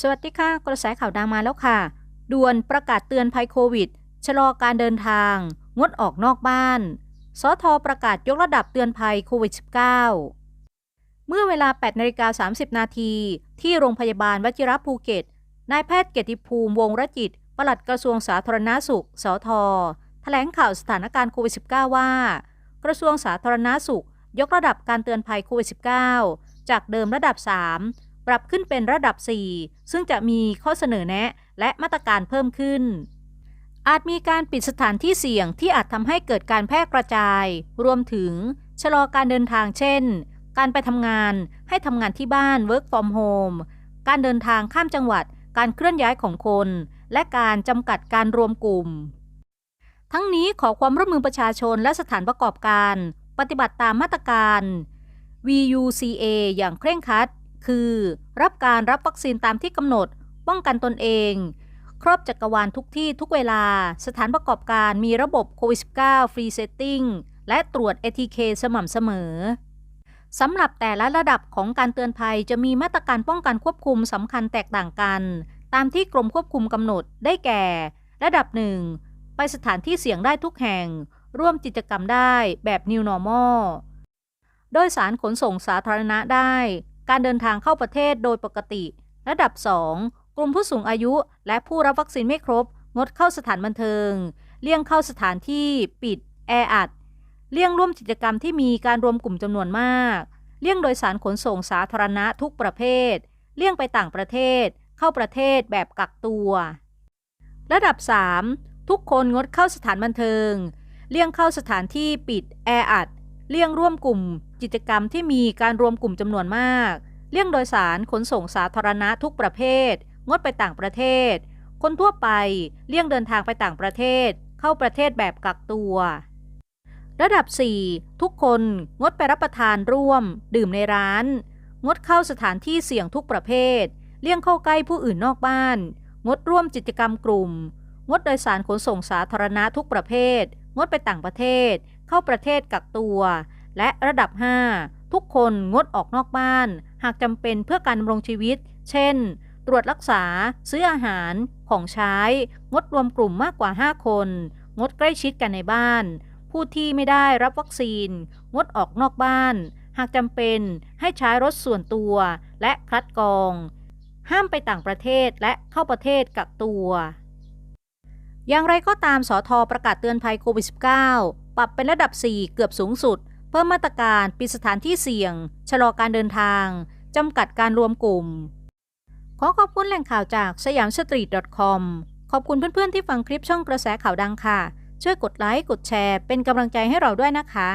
สวัสดีค่ะ กระแสข่าวดังมาแล้วค่ะ ด่วนประกาศเตือนภัยโควิด ชะลอการเดินทาง งดออกนอกบ้าน สทประกาศยกระดับเตือนภัยโควิด -19 เมื่อเวลา8นาฬิกา30 นาที ที่โรงพยาบาลวชิรภูเก็ต นายแพทย์เกียรติภูมิวงรจิต ปลัดกระทรวงสาธารณาสุข สท แถลงข่าวสถานการณ์โควิด -19 ว่า กระทรวงสาธารณาสุข ยกระดับการเตือนภัยโควิด -19 จากเดิมระดับ 3 ปรับขึ้นเป็นระดับ 4 ซึ่งจะมีข้อเสนอแนะและมาตรการเพิ่มขึ้น อาจมีการปิดสถานที่เสี่ยงที่อาจทำให้เกิดการแพร่กระจาย รวมถึงชะลอการเดินทางเช่น การไปทำงานให้ทำงานที่บ้าน work from home การเดินทางข้ามจังหวัด การเคลื่อนย้ายของคน และการจำกัดการรวมกลุ่ม ทั้งนี้ขอความร่วมมือประชาชนและสถานประกอบการ ปฏิบัติตามมาตรการ VUCA อย่างเคร่งครัด คือรับการรับวัคซีนตามที่กำหนด ป้องกันตนเอง ครอบจักรวาลทุกที่ทุกเวลา สถานประกอบการมีระบบโควิด -19 ฟรีเซตติ้งและตรวจ ATK สม่ำเสมอสำหรับแต่ละระดับของการเตือนภัยจะมีมาตรการป้องกันควบคุมสำคัญแตกต่างกัน ตามที่กรมควบคุมกำหนดได้แก่ ระดับหนึ่งไปสถานที่เสี่ยงได้ทุกแห่ง ร่วมกิจกรรมได้แบบ New Normal โดยสารขนส่งสาธารณะได้ การเดินทางเข้าประเทศโดยปกติ ระดับ 2 กลุ่มผู้สูงอายุ และผู้รับวัคซีนไม่ครบ งดเข้าสถานบันเทิง เลี่ยงเข้าสถานที่ปิด แออัด เลี่ยงร่วมกิจกรรมที่มีการรวมกลุ่มจำนวนมาก เลี่ยงโดยสารขนส่งสาธารณะทุกประเภท เลี่ยงไปต่างประเทศ เข้าประเทศแบบกักตัว ระดับ 3 ทุกคนงดเข้าสถานบันเทิง เลี่ยงเข้าสถานที่ปิด แออัด เลี่ยงร่วมกลุ่ม กิจกรรมที่มีการรวมกลุ่มจำนวนมาก เลี่ยงโดยสารขนส่งสาธารณะทุกประเภท งดไปต่างประเทศ คนทั่วไปเลี่ยงเดินทางไปต่างประเทศ เข้าประเทศแบบกักตัว ระดับ 4 ทุกคนงดไปรับประทานร่วม ดื่มในร้าน งดเข้าสถานที่เสี่ยงทุกประเภท เลี่ยงเข้าใกล้ผู้อื่นนอกบ้าน งดร่วมกิจกรรมกลุ่ม งดโดยสารขนส่งสาธารณะทุกประเภท งดไปต่างประเทศ เข้าประเทศกักตัว และระดับ 5 ทุกคนงดออกนอกบ้าน หากจำเป็นเพื่อการดำรงชีวิต เช่น ตรวจรักษา ซื้ออาหาร ของใช้ งดรวมกลุ่มมากกว่า 5 คน งดใกล้ชิดกันในบ้าน ผู้ที่ไม่ได้รับวัคซีน งดออกนอกบ้าน หากจำเป็นให้ใช้รถส่วนตัว และคัดกรอง ห้ามไปต่างประเทศและเข้าประเทศกักตัวอย่างไรก็ตามสอทอประกาศเตือนภัยโควิด -19 ปรับเป็นระดับ 4 เกือบสูงสุด พิ่มมาตรการปิดสถานที่เสี่ยง ชะลอการเดินทาง จำกัดการรวมกลุ่ม ขอขอบคุณแหล่งข่าวจากสยามสตรีท .com ขอบคุณเพื่อนๆที่ฟังคลิปช่องกระแสข่าวดังค่ะ ช่วยกดไลค์ กดแชร์ เป็นกำลังใจให้เราด้วยนะคะ